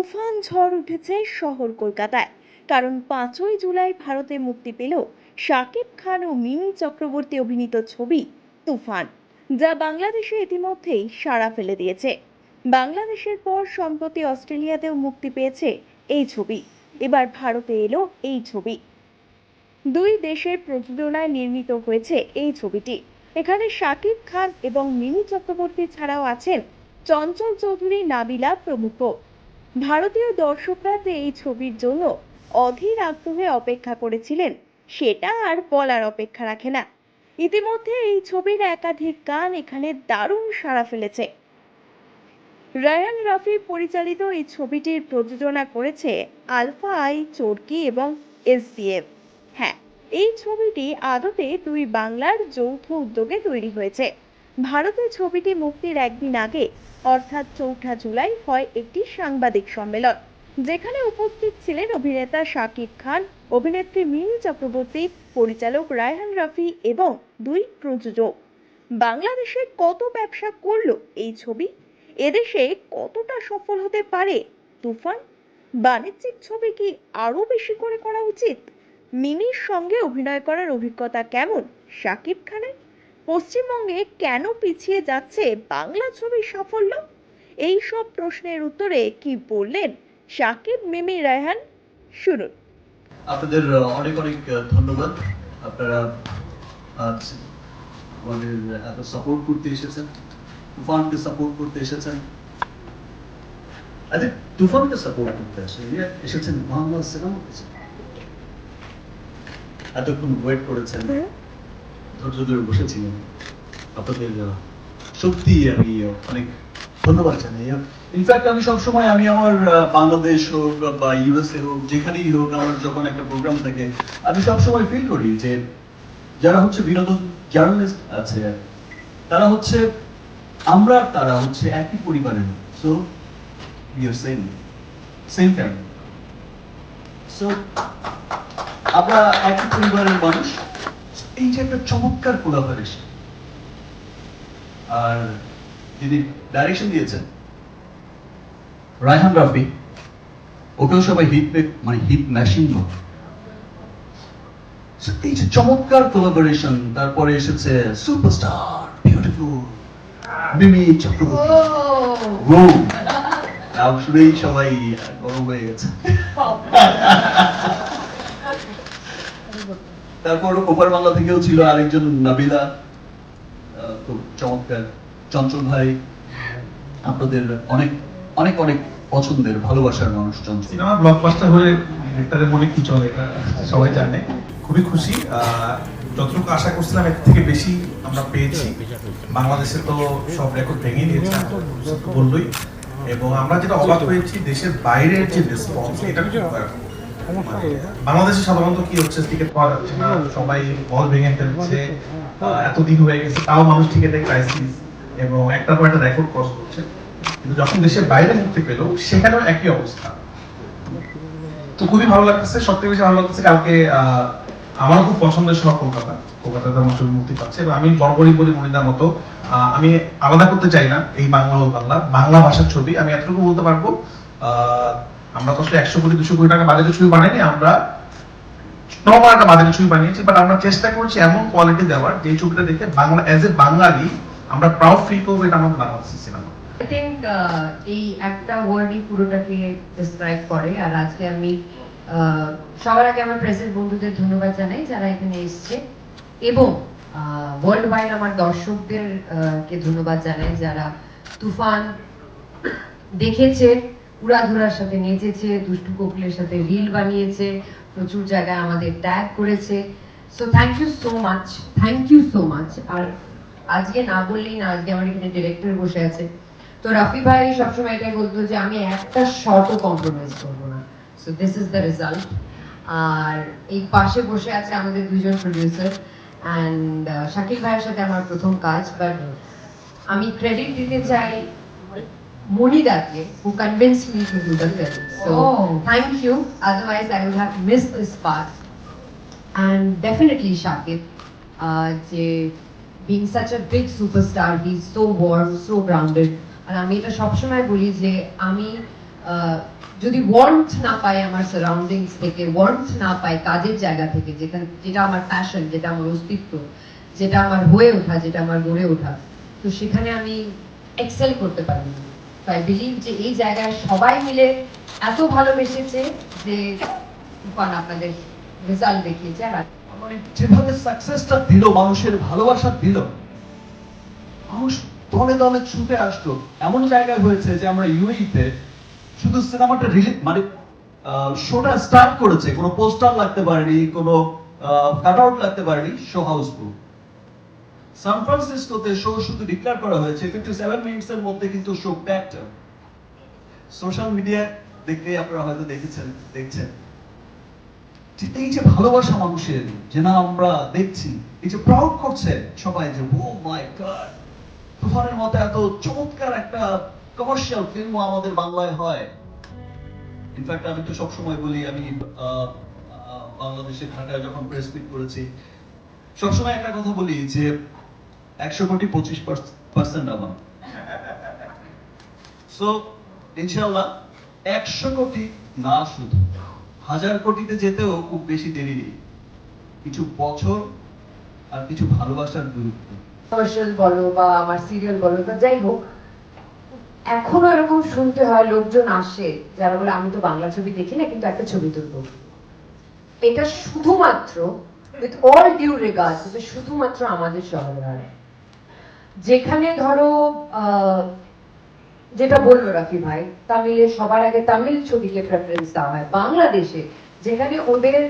তুফান ঝড় উঠেছে শহর কলকাতায়। কারণ পাঁচই জুলাই ভারতে মুক্তি পেল শাকিব খান ও মিমি চক্রবর্তী অভিনীত ছবি তুফান, যা বাংলাদেশে ইতিমধ্যেই সাড়া ফেলে দিয়েছে। বাংলাদেশের পর সম্প্রতি অস্ট্রেলিয়াতেও মুক্তি পেয়েছে এই ছবি। এবার ভারতে এলো এই ছবি। দুই দেশের প্রযোজনায় নির্মিত হয়েছে এই ছবিটি। এখানে শাকিব খান এবং মিমি চক্রবর্তী ছাড়াও আছেন চঞ্চল চৌধুরী নাবিলা প্রমুখ। ভারতীয় দর্শকরা যে এই ছবির জন্য অধীর আগ্রহে অপেক্ষা করেছিলেন। সেটা আর বলার অপেক্ষা রাখে না। ইতিমধ্যে এই ছবির একাধিক গান এখানে দারুণ সাড়া ফেলেছে। রায়ান রাফি পরিচালিত এই ছবিটির প্রযোজনা করেছে আলফা আই, চরকি এবং এসডিএফ হ্যাঁ এই ছবিটি আদতে দুই বাংলার যৌথ উদ্যোগে তৈরি হয়েছে। ভারতে ছবিটি মুক্তির একদিন আগে, অর্থাৎ চৌঠা জুলাই, হয় একটি সাংবাদিক সম্মেলন। যেখানে উপস্থিত ছিলেন অভিনেতা শাকিব খান, অভিনেত্রী মিমি চক্রবর্তী, পরিচালক রায়হান রাফি এবং দুই প্রযোজক। বাংলাদেশে কত ব্যবসা করল এই ছবি? এদেশে কতটা সফল হতে পারে তুফান? বাণিজ্যিক ছবি কি আরও বেশি করে করা উচিত? মিমির সঙ্গে অভিনয় করার অভিজ্ঞতা কেমন শাকিব খানের? পশ্চিমবঙ্গে কেন পিছিয়ে যাচ্ছে বাংলা ছবির সাফল্য? এই সব প্রশ্নের উত্তরে কি বললেন শাকিব মিমি রায়হান? শুনুন। আপনাদের অনেক অনেক ধন্যবাদ। আপনারা আজ আমাদের এত সাপোর্ট করতে এসেছেন তুফানকে সাপোর্ট করতে এসেছেন। আচ্ছা তুফানকে সাপোর্ট করতে এসেছেন মোহাম্মদ সিনেমা এতক্ষণ ওয়েট করেছেন। ধৈর্য ধরে বসেছিলেন। আপনাদের সত্যি আমি অনেক ধন্যবাদ জানাই। ইনফ্যাক্ট আমি সবসময়, আমি আমার বাংলাদেশ হোক বা ইউএসএ হোক, যেখানেই হোক, আমার যখন একটা প্রোগ্রাম থাকে, আমি সবসময় ফিল করি যে যারা হচ্ছে বিনোদন জার্নালিস্ট আছে, তারা হচ্ছে, আমরা তারা হচ্ছে একই পরিবারের so you're same same family so আমরা একই পরিবারের মানুষ। এই যে একটা চমৎকার কোলাবোরেশন আর যিনি ডাইরেকশন দিয়েছেন রায়হান রাফি ওকেও সবাই হিট মানে হিট বলে। এই যে চমৎকার কোলাবোরেশন তারপরে এসেছে সুপারস্টার বিউটিফুল মিমি চক্রবর্তী ও নাম শুনেই সবাই গরম হয়ে গেছে। তারপর ওপার বাংলা থেকেও ছিল আরেকজন নাবিলা খুব চমৎকার চঞ্চল ভাই। আপনাদের অনেক অনেক অনেক পছন্দের, ভালোবাসার মানুষ চঞ্চল। সিনেমা ব্লকবাস্টার হলে ডিরেক্টরের মনে কি চলে সবাই জানে। খুবই খুশি যতটুকু আশা করছিলাম, এর থেকে বেশি আমরা পেয়েছি। বাংলাদেশে তো সব রেকর্ড ভেঙে দিয়েছে বললোই। এবং আমরা যেটা অবাক হয়েছি, দেশের বাইরের যে রেসপন্স এটা বাংলাদেশে সাধারণত কি হচ্ছে? টিকিট পাওয়া যাচ্ছে না। সবাই হল ভেঙে ফেলছে। এতদিন হয়ে। গেছে তাও মানুষ টিকিটের ক্রাইসিস এবং একটা পর একটা রেকর্ড ক্রস করছে। কিন্তু যখন দেশের বাইরে মুক্তি পেল সেখানেও একই অবস্থা। তো খুবই ভালো লাগতেছে সবথেকে বেশি ভালো লাগতেছে কালকে আহ, আমার খুব পছন্দের শহর কলকাতা। কলকাতাতে আমার ছবি মুক্তি পাচ্ছে এবং আমি বরাবরই বলি মনিদার মতো আহ, আমি আলাদা করতে চাই না এই বাংলা ও বাংলা। বাংলা ভাষার ছবি আমি এতটুকু বলতে পারব আহ, আমরা তো আসলে একশো কোটি, দুশো কোটি টাকা বাজেটের ছবি বানাইনি, আমরা নর্মাল একটা বাজেটের ছবি বানিয়েছি বাট আমরা চেষ্টা করছি এমন কোয়ালিটি দেওয়ার যে ছবিটা দেখে বাংলা অ্যাজ এ বাঙালি, আমরা প্রাউড ফিল করব এটা আমাদের সিনেমা আই থিঙ্ক এই একটা ওয়ার্ডই পুরোটাকে ডিসক্রাইব করে, আর আজকে আমি সবার আগে আমার প্রেসের বন্ধুদের ধন্যবাদ জানাই যারা এখানে এসছে, এবং ওয়ার্ল্ড ওয়াইড আমার দর্শকদের কে ধন্যবাদ জানাই যারা তুফান দেখেছে উড়াধুরার সাথে নেচেছে, দুষ্টু কোকিলের সাথে রিল বানিয়েছে, প্রচুর জায়গায় আমাদের ট্যাগ করেছে। So thank you so much thank you so much আর আজকে না বললেই না, আজকে আমার এখানে ডিরেক্টর বসে আছে। তো রাফি ভাই সবসময় এটাই বলতো যে, আমি একটা শর্টও কম্প্রোমাইজ করব না। So this is the result আর এই পাশে বসে আছে আমাদের দুজন প্রডিউসার অ্যান্ড শাকিল ভাইয়ের সাথে আমার প্রথম কাজ। বাট আমি ক্রেডিট দিতে চাই মনিদাকে who convinced me to do the film. So Oh. thank you. Otherwise, I would have missed this part. And definitely Shakib, uh, being such a big superstar, he's so warm, so grounded. আর আমি এটা সবসময় বলি যে আমি যদি warmth না পাই আমার surroundings থেকে ওয়ার্মথ না পাই কাজের জায়গা থেকে যেটা যেটা আমার প্যাশন যেটা আমার অস্তিত্ব যেটা আমার হয়ে ওঠা যেটা আমার গড়ে ওঠা তো সেখানে আমি এক্সেল করতে পারি না আই বিলিভ যে এই জায়গায় সবাই মিলে এত ভালোবেসেছে যে তুফান আপনাদের রেজাল্ট দেখিয়েছে। আর মানে যেভাবে সাকসেসটা দিল, মানুষের ভালোবাসা দিল, মানুষ দলে দলে ছুটে আসতো এমন জায়গায় হয়েছে যে আমরা ইউএইতে শুধু সিনেমাটা রিলিজ মানে শোটা স্টার্ট করেছে। কোনো পোস্টার লাগতে পারেনি, কোনো কাট আউট লাগতে পারেনি শো হাউসফুল সান ফ্রান্সিসকোতে শো শুধু ডিক্লেয়ার করা হয়েছে ফিফটি সেভেন মিনিটস এর মধ্যে কিন্তু শো প্যাকড সোশ্যাল মিডিয়া দেখে আপনারা হয়তো দেখেছেন দেখছেন। এই যে ভালোবাসা মানুষের যে না আমরা দেখছি এই যে প্রাউড করছে সবাই যে ও মাই গড তুফানের মতো এত চমৎকার একটা কমার্শিয়াল ফিল্ম আমাদের বাংলায় হয়। ইনফ্যাক্ট আমি তো সবসময় বলি আমি আহ, আহ, বাংলাদেশে ঢাকায় যখন প্রেস মিট করেছি সবসময় একটা কথা বলি যে একশো কোটি পঁচিশ পার্সেন্ট আমার সো ইনশাল্লাহ একশো কোটি না শুধু, হাজার কোটিতে যেতেও খুব বেশি দেরি নেই। কিছু বছর আর কিছু ভালোবাসার দূরত্ব। কমার্শিয়াল বলো বা আমার সিরিয়াল বলো বা যাই হোক, এখনও এরকম শুনতে হয় লোকজন আসে, যারা বলে, আমি তো বাংলা ছবি দেখি না, কিন্তু একটা ছবি তুলবো। এটা শুধুমাত্র উইথ অল ডিউ রিগার্ড শুধুমাত্র আমাদের শহরে হয়। যেখানে ধরো যেটা বলল রাফি ভাই, তামিলে সবার আগে তামিল ছবিকে প্রেফারেন্স দেওয়া হয়। বাংলাদেশে যেখানে ওদের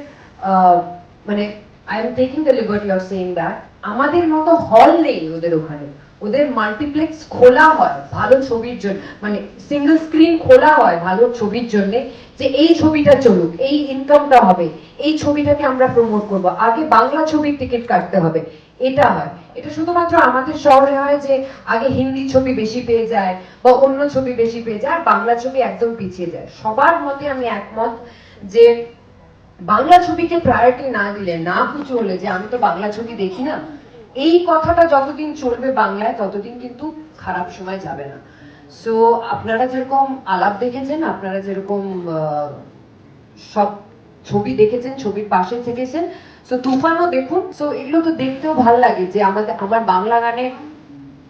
মানে I am taking the liberty of saying that আমাদের মতো হল নেই ওদের ওখানে। ওদের মাল্টিপ্লেক্স খোলা হয়, ভালো ছবির জন্য মানে সিঙ্গেল স্ক্রিন খোলা হয় ভালো ছবির জন্য, যে এই ছবিটা চলুক, এই ইনকামটা হবে, এই ছবিটাকে আমরা প্রমোট করব। আগে বাংলা ছবির টিকিট কাটতে হবে, এটা হয়। এটা শুধুমাত্র আমাদের শহরে হয় যে আগে হিন্দি ছবি বেশি পেয়ে যায় বা অন্য ছবি বেশি পেয়ে যায়, আর বাংলা ছবি একদম পিছিয়ে যায়। সবার মতে আমি একমত যে বাংলা ছবিকে প্রায়োরিটি না দিলে না কিছু হলে যে আমি তো বাংলা ছবি দেখি না এই কথাটা যতদিন চলবে বাংলায় ততদিন কিন্তু খারাপ সময় যাবে না। সো আপনারা যেরকম আলাপ দেখেছেন আপনারা যেরকম সব ছবি দেখেছেন ছবির পাশে থেকেছেন সো তুফানও দেখুন সো এগুলো তো দেখতেও ভালো লাগে যে আমাদের আমার বাংলা গানে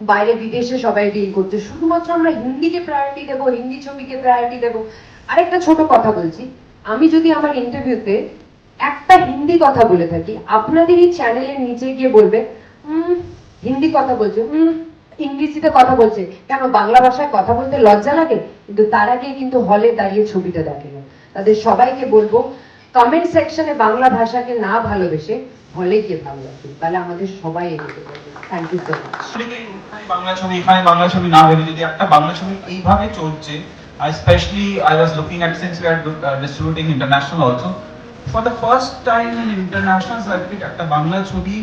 বাইরে বিদেশে সবাই ডিল করছে। শুধুমাত্র আমরা হিন্দিকে প্রায়োরিটি দেবো হিন্দি ছবিকে প্রায়োরিটি দেবো। আরেকটা ছোট কথা বলছি আমি যদি আমার ইন্টারভিউতে একটা হিন্দি কথা বলে থাকি আপনাদের এই চ্যানেলের নিচে গিয়ে বলবে "উম, হিন্দি কথা বলছে। ইংরেজিতে কথা বলছে। কেন বাংলা ভাষায় কথা বলতে লজ্জা লাগে? কিন্তু তার আগে কিন্তু হলে দাঁড়িয়ে ছবিটা দেখে তাদের সবাইকে বলব কমেন্ট সেকশনে বাংলা ভাষাকে না ভালোবেসে হলে গিয়ে ভালো লাগবে তাহলে আমাদের সবাই পারবে। Thank you so much Bangla ছবি এখানে বাংলা ছবি না হলে যদি একটা বাংলা ছবি এইভাবে চলছে specially I was looking at since we are distributing international also for the first time in international circuit একটা বাংলা ছবি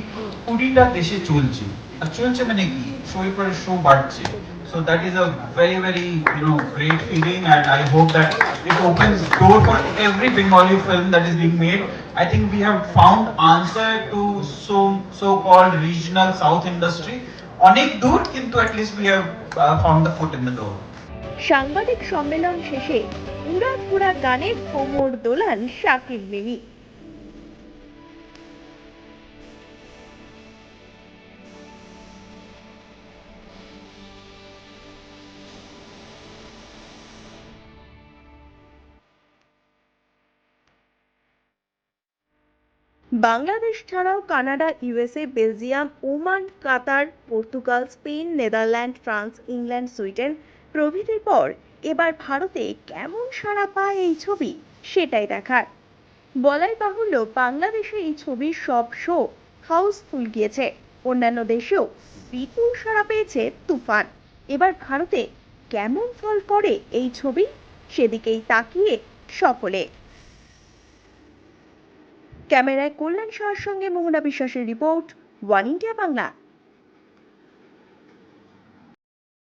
কুড়িটা দেশে চলছে আর চলছে মানে কি শোয়ের পরে শো বাড়ছে So that is a very, very, you know, great feeling and I hope that it opens door for every Bengali film that is being made. I think we have found answer to so, so-called regional south industry. অনেক দূর কিন্তু least we have uh, found the foot in the door. সাংবাদিক সম্মেলন শেষে উড়া ফুরা গানের কোমর দোলান শাকিব মিমি বাংলাদেশ ছাড়াও Canada, USA, Belgium, Oman, Qatar, Portugal, Spain, Netherland, France, England, Sweden প্রভৃতির পর এবার ভারতে কেমন সাড়া পায় এই ছবি সেটাই দেখার। বলাই বাহুল্য বাংলাদেশে এই ছবির সব শো হাউসফুল গিয়েছে। অন্যান্য দেশেও বিপুল সাড়া পেয়েছে তুফান। এবার ভারতে কেমন ফল করে এই ছবি সেদিকেই তাকিয়ে সকলে। ক্যামেরায় কল্যাণ শাহর সঙ্গে মোহনা বিশ্বাসের রিপোর্ট, ওয়ান ইন্ডিয়া বাংলা।